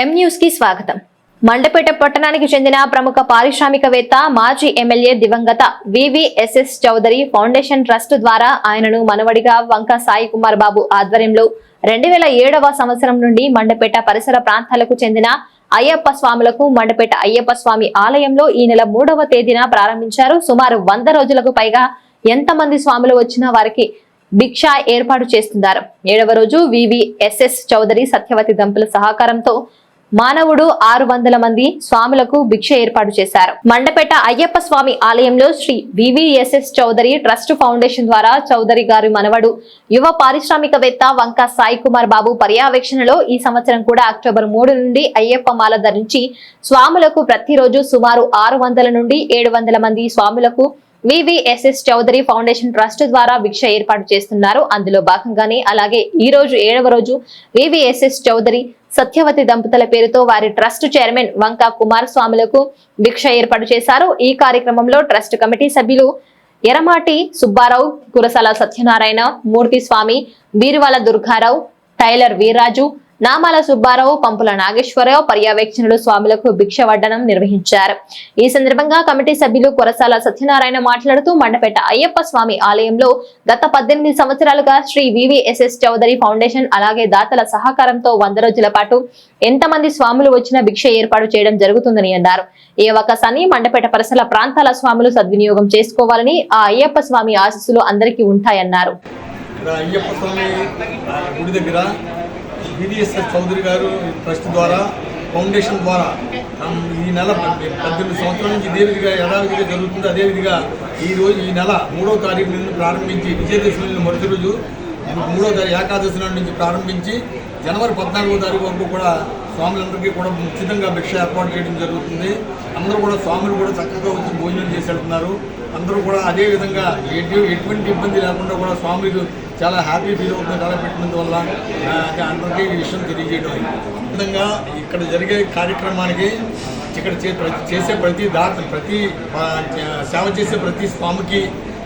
ఎం న్యూస్కి స్వాగతం. మండపేట పట్టణానికి చెందిన ప్రముఖ పారిశ్రామికవేత్త మాజీ ఎమ్మెల్యే దివంగత వివిఎస్ఎస్ చౌదరి ఫౌండేషన్ ట్రస్ట్ ద్వారా ఆయనను మనవడిగా వంక సాయి కుమార్ బాబు ఆధ్వర్యంలో రెండు వేల ఏడవ సంవత్సరం నుండి మండపేట పరిసర ప్రాంతాలకు చెందిన అయ్యప్ప స్వాములకు మండపేట అయ్యప్ప స్వామి ఆలయంలో ఈ నెల మూడవ తేదీన ప్రారంభించారు. సుమారు వంద రోజులకు పైగా ఎంతమంది స్వాములు వచ్చినా వారికి భిక్ష ఏర్పాటు చేస్తున్నారు. ఏడవ రోజు వివిఎస్ఎస్ చౌదరి సత్యవతి దంపల సహకారంతో మానవుడు ఆరు వందల మంది స్వాములకు భిక్ష ఏర్పాటు చేశారు. మండపేట అయ్యప్ప స్వామి ఆలయంలో Sri VVSS Chowdary trust foundation ద్వారా చౌదరి గారి మనవడు యువ పారిశ్రామికవేత్త వంక సాయి కుమార్ బాబు పర్యవేక్షణలో ఈ సంవత్సరం కూడా అక్టోబర్ మూడు నుండి అయ్యప్ప మాల ధరించి స్వాములకు ప్రతిరోజు సుమారు ఆరు వందల నుండి ఏడు వందల మంది స్వాములకు వివిఎస్ఎస్ చౌదరి ఫౌండేషన్ ట్రస్ట్ ద్వారా భిక్ష ఏర్పాటు చేస్తున్నారు. అందులో భాగంగానే అలాగే ఈ రోజు ఏడవ రోజు వివిఎస్ఎస్ చౌదరి సత్యవతి దంపతుల పేరుతో వారి ట్రస్ట్ చైర్మన్ వంక కుమార్ స్వాములకు భిక్ష ఏర్పాటు చేశారు. ఈ కార్యక్రమంలో ట్రస్ట్ కమిటీ సభ్యులు ఎరమాటి సుబ్బారావు కురసాల సత్యనారాయణ మూర్తి స్వామి బీరువాల దుర్గారావు టైలర్ వీర్రాజు నామాల సుబ్బారావు పంపుల నాగేశ్వరరావు పర్యవేక్షణలు స్వాములకు భిక్ష వడ్డనం నిర్వహించారు. ఈ సందర్భంగా కమిటీ సభ్యులు కొరసాల సత్యనారాయణ మాట్లాడుతూ మండపేట అయ్యప్ప స్వామి ఆలయంలో గత పద్దెనిమిది సంవత్సరాలుగా శ్రీ వివిఎస్ఎస్ చౌదరి ఫౌండేషన్ అలాగే దాతల సహకారంతో వంద రోజుల పాటు ఎంతమంది స్వాములు వచ్చినా భిక్ష ఏర్పాటు చేయడం జరుగుతుందని అన్నారు. ఈ అవకాశాన్ని మండపేట పరిసర ప్రాంతాల స్వాములు సద్వినియోగం చేసుకోవాలని ఆ అయ్యప్ప స్వామి ఆశీస్సులు అందరికీ ఉంటాయన్నారు. అయ్యప్ప స్వామి గుడి దగ్గర బీడీఎస్ఎస్ చౌదరి గారు ట్రస్ట్ ద్వారా ఫౌండేషన్ ద్వారా ఈ నెల పద్దెనిమిది సంవత్సరాల నుంచి ఇదే విధిగా యథావిధిగా జరుగుతుంది. అదేవిధిగా ఈ రోజు ఈ నెల మూడో తారీఖు నుండి ప్రారంభించి విజయదశమి నుండి మొదటి రోజు మూడో తారీఖు ఏకాదశి నాడు నుంచి ప్రారంభించి జనవరి పద్నాలుగో తారీఖు వరకు కూడా స్వాములందరికీ కూడా ఉచితంగా భిక్ష ఏర్పాటు చేయడం జరుగుతుంది. అందరూ కూడా స్వాములు కూడా చక్కగా వచ్చి భోజనం చేసి వెళ్తున్నారు. అందరూ కూడా అదేవిధంగా ఎటు ఎటువంటి ఇబ్బంది లేకుండా కూడా స్వాములు చాలా హ్యాపీ ఫీల్ అవుతుంది. చాలా పెట్టినందు వల్ల అందరికీ ఈ విషయం తెలియజేయడం విధంగా ఇక్కడ జరిగే కార్యక్రమానికి ఇక్కడ చే ప్రతి- చేసే ప్రతి దాత ప్రతి సేవ చేసే ప్రతి స్వామికి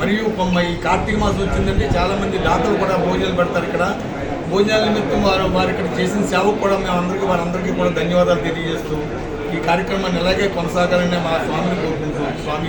మరియు ఈ కార్తీక మాసం వచ్చిందంటే చాలామంది దాతలు కూడా భోజనాలు పెడతారు ఇక్కడ. భోజనాల నిమిత్తం వారు వారు ఇక్కడ చేసిన సేవకు కూడా మేము అందరికీ వారందరికీ కూడా ధన్యవాదాలు తెలియజేస్తూ ఈ కార్యక్రమాన్ని ఇలాగే కొనసాగాలని మా స్వామిని కోరుకుంటూ స్వామి